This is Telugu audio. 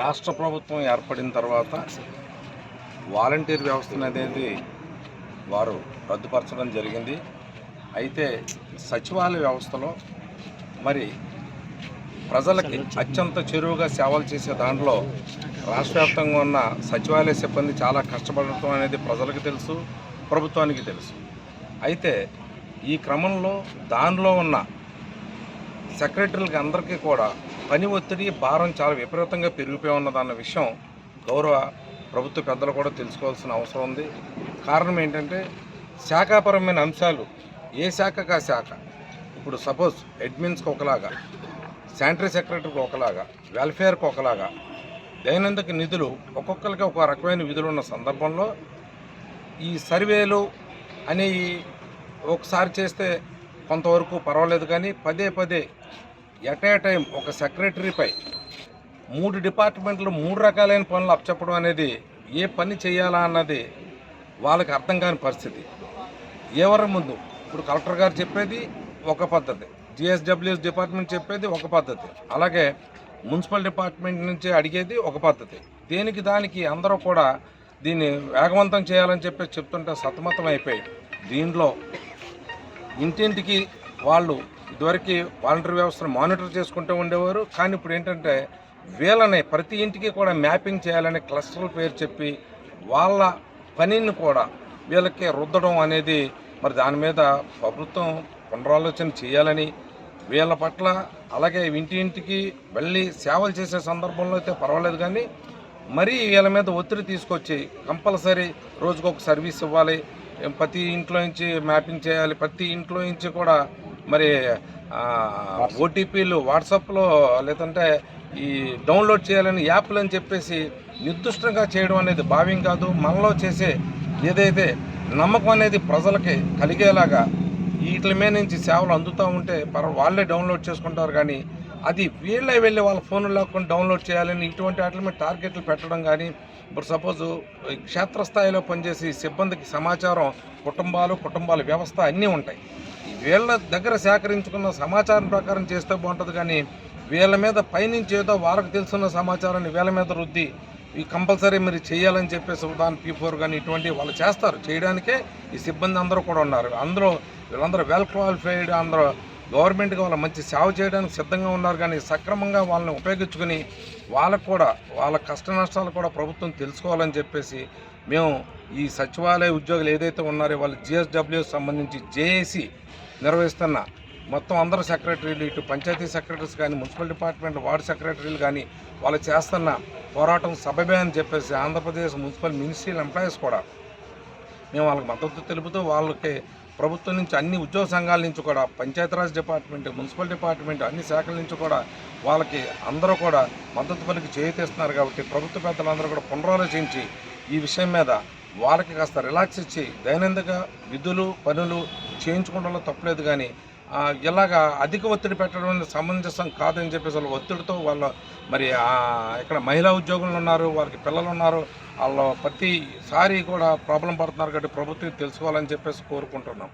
రాష్ట్ర ప్రభుత్వం ఏర్పడిన తర్వాత వాలంటీర్ వ్యవస్థ అనేది వారు రద్దుపరచడం జరిగింది. అయితే సచివాలయ వ్యవస్థలో మరి ప్రజలకి అత్యంత చెరువుగా సేవలు చేసే దాంట్లో రాష్ట్ర వ్యాప్తంగా ఉన్న సచివాలయ సిబ్బంది చాలా కష్టపడటం అనేది ప్రజలకు తెలుసు ప్రభుత్వానికి తెలుసు. అయితే ఈ క్రమంలో దానిలో ఉన్న సెక్రటరీలకి అందరికీ కూడా పని ఒత్తిడి భారం చాలా విపరీతంగా పెరిగిపోయి ఉన్నదన్న విషయం గౌరవ ప్రభుత్వ పెద్దలు కూడా తెలుసుకోవాల్సిన అవసరం ఉంది. కారణం ఏంటంటే శాఖాపరమైన అంశాలు ఏ శాఖకు ఆ శాఖ? ఇప్పుడు సపోజ్ అడ్మిన్స్కి ఒకలాగా శానిటరీ సెక్రటరీకి ఒకలాగా వెల్ఫేర్కి ఒకలాగా దైనందిక నిధులు ఒక్కొక్కరికి ఒక రకమైన విధులు ఉన్న సందర్భంలో ఈ సర్వేలు అనేవి ఒకసారి చేస్తే కొంతవరకు పర్వాలేదు కానీ పదే పదే ఎట్ ఏ టైం ఒక సెక్రటరీపై మూడు డిపార్ట్మెంట్లు మూడు రకాలైన పనులు అప్పచెప్పడం అనేది ఏ పని చేయాలా అన్నది వాళ్ళకి అర్థం కాని పరిస్థితి. ఎవరి ముందు? ఇప్పుడు కలెక్టర్ గారు చెప్పేది ఒక పద్ధతి. జిఎస్డబ్ల్యూఎస్ డిపార్ట్మెంట్ చెప్పేది ఒక పద్ధతి. అలాగే మున్సిపల్ డిపార్ట్మెంట్ నుంచి అడిగేది ఒక పద్ధతి. దేనికి దానికి అందరూ కూడా దీన్ని వేగవంతం చేయాలని చెప్పి చెప్తుంటే సతమతం అయిపోయి దీనిలో ఇంటింటికి వాళ్ళు ఇదివరకు వాలంటరీ వ్యవస్థను మానిటర్ చేసుకుంటూ ఉండేవారు. కానీ ఇప్పుడు ఏంటంటే వీళ్ళని ప్రతి ఇంటికి కూడా మ్యాపింగ్ చేయాలని క్లస్టర్ల పేరు చెప్పి వాళ్ళ పనిని కూడా వీళ్ళకి రుద్దడం అనేది మరి దాని మీద ప్రభుత్వం పునరాలోచన చేయాలని వీళ్ళ పట్ల అలాగే ఇంటి ఇంటికి వెళ్ళి సేవలు చేసే సందర్భంలో అయితే పర్వాలేదు కానీ మరీ వీళ్ళ మీద ఒత్తిడి తీసుకొచ్చి కంపల్సరీ రోజుకు ఒక సర్వీస్ ఇవ్వాలి. ప్రతి ఇంట్లో నుంచి మ్యాపింగ్ చేయాలి. ప్రతి ఇంట్లో నుంచి కూడా మరి ఓటీపీలు వాట్సాప్లో లేదంటే ఈ డౌన్లోడ్ చేయాలని యాప్లు అని చెప్పేసి నిర్దిష్టంగా చేయడం అనేది భావ్యం కాదు. మనలో చేసే ఏదైతే నమ్మకం అనేది ప్రజలకి కలిగేలాగా వీటి మీద నుంచి సేవలు అందుతూ ఉంటే పర వాళ్ళే డౌన్లోడ్ చేసుకుంటారు కానీ అది వీళ్ళే వెళ్ళి వాళ్ళ ఫోన్లు లాక్కొని డౌన్లోడ్ చేయాలని ఇటువంటి వాటి మీద టార్గెట్లు పెట్టడం కానీ ఇప్పుడు సపోజ్ క్షేత్రస్థాయిలో పనిచేసి సిబ్బందికి సమాచారం కుటుంబాలు కుటుంబాల వ్యవస్థ అన్నీ ఉంటాయి. వీళ్ళ దగ్గర సేకరించుకున్న సమాచారం ప్రకారం చేస్తే బాగుంటుంది కానీ వీళ్ళ మీద పైనుంచి ఏదో వారికి తెలుసున్న సమాచారాన్ని వీళ్ళ మీద రుద్ది ఈ కంపల్సరీ మీరు చేయాలని చెప్పేసి ఉదాహరణ పీ ఫోర్ కానీ ఇటువంటి వాళ్ళు చేస్తారు. చేయడానికే ఈ సిబ్బంది అందరూ కూడా ఉన్నారు. అందరూ వీళ్ళందరూ వెల్ క్వాలిఫైడ్ అందరూ గవర్నమెంట్కి వాళ్ళ మంచి సేవ చేయడానికి సిద్ధంగా ఉన్నారు కానీ సక్రమంగా వాళ్ళని ఉపయోగించుకుని వాళ్ళకు కూడా వాళ్ళ కష్ట నష్టాలు కూడా ప్రభుత్వం తెలుసుకోవాలని చెప్పేసి మేము ఈ సచివాలయ ఉద్యోగులు ఏదైతే ఉన్నారో వాళ్ళు జిఎస్డబ్ల్యూ సంబంధించి జేఏసీ నిర్వహిస్తున్న మొత్తం అందరు సెక్రటరీలు ఇటు పంచాయతీ సెక్రటరీస్ కానీ మున్సిపల్ డిపార్ట్మెంట్ వార్డు సెక్రటరీలు కానీ వాళ్ళు చేస్తున్న పోరాటం సభ్యమే అని చెప్పేసి ఆంధ్రప్రదేశ్ మున్సిపల్ మినిస్ట్రియల్ ఎంప్లాయీస్ కూడా మేము వాళ్ళకి మద్దతు తెలుపుతూ వాళ్ళకి ప్రభుత్వం నుంచి అన్ని ఉద్యోగ సంఘాల నుంచి కూడా పంచాయతీరాజ్ డిపార్ట్మెంట్ మున్సిపల్ డిపార్ట్మెంట్ అన్ని శాఖల నుంచి కూడా వాళ్ళకి అందరూ కూడా మద్దతు పలికి చేయితేస్తున్నారు కాబట్టి ప్రభుత్వ పెద్దలందరూ కూడా పునరాలోచించి ఈ విషయం మీద వాళ్ళకి కాస్త రిలాక్స్ ఇచ్చి దైనందిక విధులు పనులు చేయించుకోవడంలో తప్పలేదు కానీ ఇలాగా అధిక ఒత్తిడి పెట్టడం అనేది సమంజసం కాదని చెప్పేసి వాళ్ళ ఒత్తిడితో వాళ్ళ మరి ఆ, ఇక్కడ మహిళా ఉద్యోగులు ఉన్నారు వారికి పిల్లలు ఉన్నారు వాళ్ళు ప్రతిసారి కూడా ప్రాబ్లం పడుతున్నారు కాబట్టి ప్రభుత్వం తెలుసుకోవాలని చెప్పేసి కోరుకుంటున్నాం.